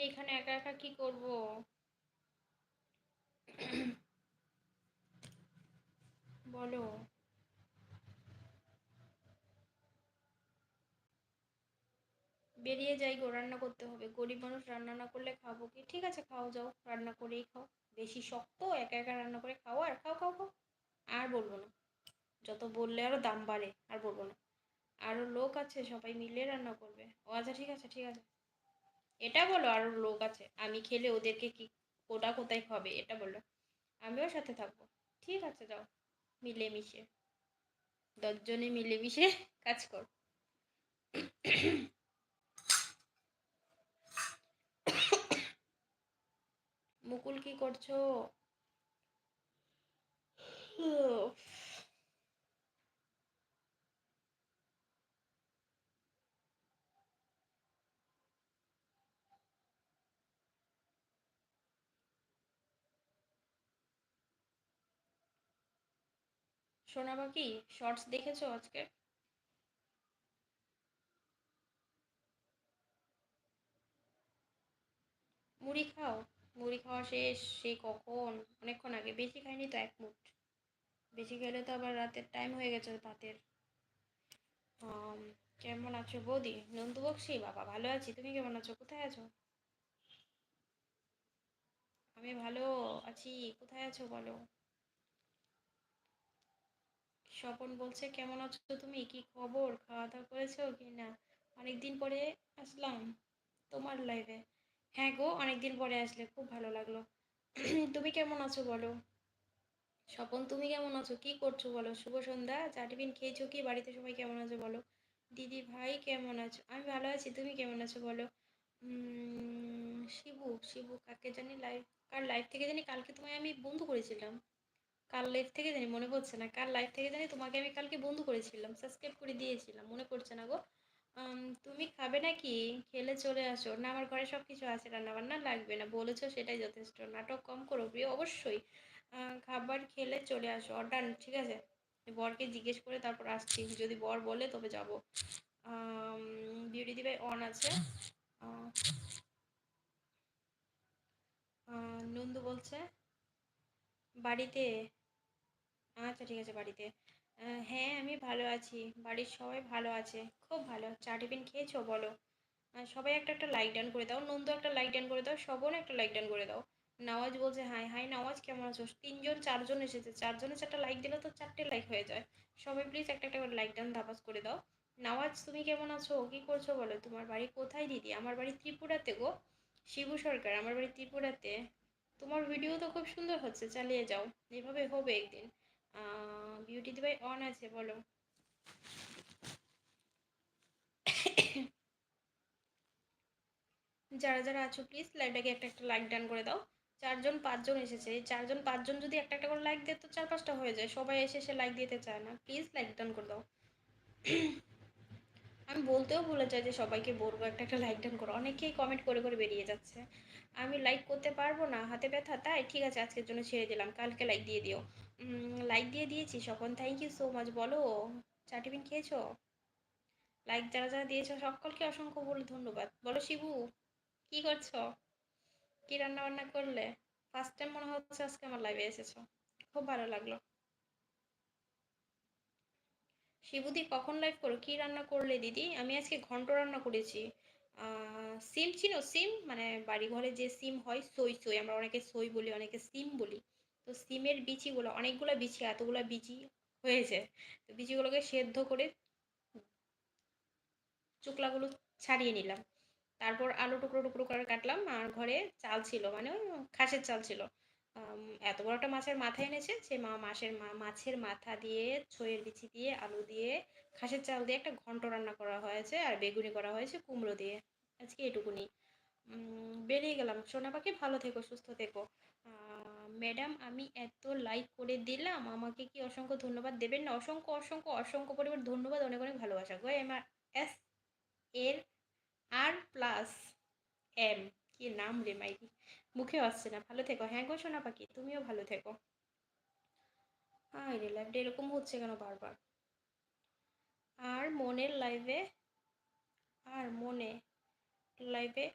আমি এখানে একা একা কি করব? বলো। বেরিয়ে যাই গো, রান্না করতে হবে। গরিব মানুষ রান্না না করলে খাব কি? ঠিক আছে, খাও, যাও, রান্না করেই খাও। বেশি শক্ত, একা একা রান্না করে খাও আর খাও খাও খাও। আর বলব না। যত বললে আরও দাম বাড়ে, আর বলব না। আরও লোক আছে, সবাই মিলে রান্না করবে। ও আচ্ছা ঠিক আছে ঠিক আছে। এটা বলো আরও লোক আছে, আমি খেলে ওদেরকে কি ওটা কোথায় হবে, এটা বলল আমিও সাথে থাকব। ঠিক আছে, যাও। মিলেমিশে। দশজনে মিলেমিশে কাজ কর। মুকুল কি করছ? সোনা বাকি শর্টস দেখেছ আজকে? মুড়ি খাও। মুড়ি খাওয়া শেষ। সেই কখন? অনেকক্ষণ আগে। বেশি খাইনি তো এক মুঠ। বেশি খেলে তো আবার রাতের টাইম হয়ে গেছে ভাতের। কেমন আছো বৌদি? নন্দু বক্সি? বাবা, ভালো আছি। তুমি কেমন আছো? কোথায় আছো? আমি ভালো আছি। কোথায় আছো বলো? স্বপন বলছে, কেমন আছো তুমি? কি খবর? খাওয়া দাওয়া করেছ কি না? অনেকদিন পরে আসলাম তোমার লাইভে হ্যাঁ গো, অনেকদিন পরে আসলে, খুব ভালো লাগল। তুমি কেমন আছো বলো? স্বপন, তুমি কেমন আছো? কি করছ বলো? শুভ সন্ধ্যা। চা, টিফিন খেয়েছো কি? বাড়িতে সবাই কেমন আছো বলো? দিদি ভাই কেমন আছো? আমি ভালো আছি, তুমি কেমন আছো বলো? শিবু শিবু, কাকে জানি লাইভ কার লাইভ থেকে জানি কালকে তোমায় আমি বন্ধু করেছিলাম। কার লাইভ থেকে জানি মনে পড়ছে না, কার লাইভ থেকে জানি তোমাকে আমি কালকে বন্ধু করেছিলাম সাবস্ক্রাইব করে দিয়েছিলাম, মনে পড়ছে না গো। তুমি খাবে নাকি? খেলে চলে আসো। না, আমার ঘরে সব কিছু আছে, রান্নাবান্না লাগবে না, বলেছ সেটাই যথেষ্ট। নাটক কম করো প্রিয়, অবশ্যই। খাবার খেলে চলে আসো অর্ডার ঠিক আছে? বরকে জিজ্ঞেস করে তারপর আসছি, যদি বর বলে তবে যাব। বিউটি দিবে অন আছে। নন্দু বলছে, বাড়িতে আচ্ছা ঠিক আছে বাড়িতে। হ্যাঁ আমি ভালো আছি। বাড়ির সবাই ভালো আছে। খুব ভালো। চা টিফিন খেয়েছো বলো? সবাই একটা একটা লাইক ডান করে দাও। নন্দু একটা লাইক ডান করে দাও। সবন একটা লাইক ডান করে দাও। নওয়াজ বলছে, হাই হাই নওয়াজ, কেমন আছো? তিনজন, চারজন এসেছে। চারজনে চারটা লাইক দিলে তো চারটে লাইক হয়ে যায়। সবাই প্লিজ একটা একটা করে লাইক ডান ধাপাস করে দাও। নওয়াজ, তুমি কেমন আছো? কী করছ বলো? তোমার বাড়ি কোথায় দিদি? আমার বাড়ি ত্রিপুরাতে গো। শিবু সরকার, আমার বাড়ি ত্রিপুরাতে। তোমার ভিডিও তো খুব সুন্দর হচ্ছে। চালিয়ে যাও। এভাবে হবে একদিন। বিউটি দিবাই অন আছে, বলো। যারা যারা আছো প্লিজ লাইভটাকে একটা একটা লাইক ডান করে দাও। চারজন, পাঁচজন এসেছে। চারজন, পাঁচজন যদি একটা একটা করে লাইক দেয়, তো চার পাঁচটা হয়ে যায়। সবাই এসে এসে লাইক দিতে চায় না। প্লিজ লাইক ডান করে দাও। আমি বলতেও ভুলে যাই যে সবাইকে বলব একটা একটা লাইক ডান করো। অনেকেই কমেন্ট করে করে বেরিয়ে যাচ্ছে। আমি লাইক করতে পারব না, হাতে ব্যথা, তাই? ঠিক আছে, আজকের জন্য ছেড়ে দিলাম। কালকে লাইক দিয়ে দিও। লাইক দিয়ে দিয়েছি। সকল থ্যাংক ইউ সো মাচ বলো, চা টিফিন খেয়েছো? লাইক যারা যারা দিয়েছ, সকলকে অসংখ্য বলে, ধন্যবাদ। বলো, শিবু, কি করছ? কি রান্না বান্না করলে? ফার্স্ট টাইম মনে হচ্ছে আজকে আমার লাইভে এসেছ। খুব ভালো লাগল। শিবুদি, কখন লাইভ করো? কি রান্না করলে, দিদি? আমি আজকে ঘন্ট রান্না করেছি। সিম, চিনো? সিম? মানে বাড়ি ঘরে যে সিম হয়, সই সই। আমরা অনেকে সই বলি, অনেকে সিম বলি। তো সিমের বিচিগুলো, অনেকগুলো বিচি, এতগুলো বিচি হয়েছে। তো বিচিগুলোকে সেদ্ধ করে চুকলাগুলো ছাড়িয়ে নিলাম। তারপর আলু টুকরো টুকরো করে কাটলাম আর ঘরে চাল ছিল মানে খাসের চাল ছিল। এত বড় একটা মাছের মাথা এনেছে সে মা মাছের মাছের মাথা দিয়ে ছইয়ের বিচি দিয়ে, আলু দিয়ে, খাসের চাল দিয়ে একটা ঘন্ট রান্না করা হয়েছে আর বেগুনি করা হয়েছে কুমড়ো দিয়ে। আজকে এটুকুনি। বেরিয়ে গেলাম। সোনা পাখি, ভালো থেকো, সুস্থ থেকো। ম্যাডাম, আমি এত লাইক করে দিলাম, আমাকে কি অসংখ্য ধন্যবাদ দেবেন? না অসংখ্য অসংখ্য অসংখ্য পরিমাণ ধন্যবাদ, অনেক অনেক ভালোবাসা। গো, এম আর, এস এর আর প্লাস, এম, কি নাম রে মাইরি? মুখে আসছে না, ভালো থেকো। হ্যাঁ গো, সোনা পাখি, তুমিও ভালো থেকো। হ্যাঁ রে লাইভটা এরকম হচ্ছে কেন বারবার? আর মনের লাইভে আর মনে লাইভে